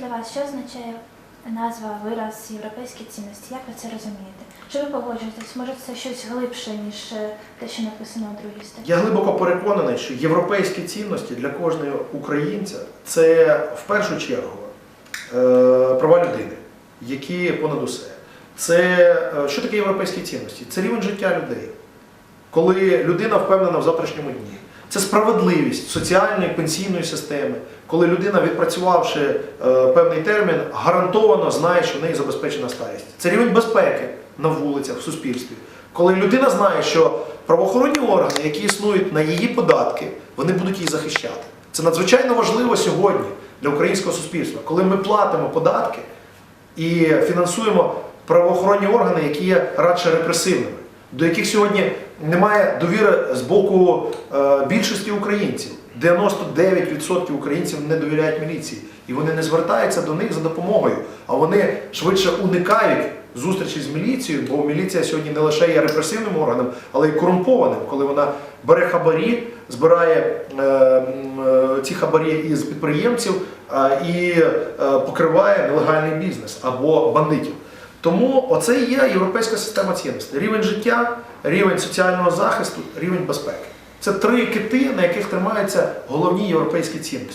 Для вас що означає назва, вираз європейські цінності? Як ви це розумієте? Чи ви погоджуєтесь? Може це щось глибше, ніж е, те, що написано у другій статті? Я глибоко переконаний, що європейські цінності для кожного українця це в першу чергу е, права людини, які понад усе. Це е, що таке європейські цінності? Це рівень життя людей, коли людина впевнена в завтрашньому дні. Це справедливість соціальної пенсійної системи, коли людина, відпрацювавши е, певний термін, гарантовано знає, що в неї забезпечена старість. Це рівень безпеки на вулицях, в суспільстві. Коли людина знає, що правоохоронні органи, які існують на її податки, вони будуть її захищати. Це надзвичайно важливо сьогодні для українського суспільства, коли ми платимо податки і фінансуємо правоохоронні органи, які є радше репресивними, до яких сьогодні немає довіри з боку е, більшості українців. 99% українців не довіряють міліції, і вони не звертаються до них за допомогою, а вони швидше уникають зустрічі з міліцією, бо міліція сьогодні не лише є репресивним органом, але й корумпованим, коли вона бере хабарі, збирає е, е, ці хабарі із підприємців е, і е, покриває нелегальний бізнес або бандитів. Тому оце і є європейська система цінностей: рівень життя, рівень соціального захисту, рівень безпеки. Це три кити, на яких тримаються головні європейські цінності.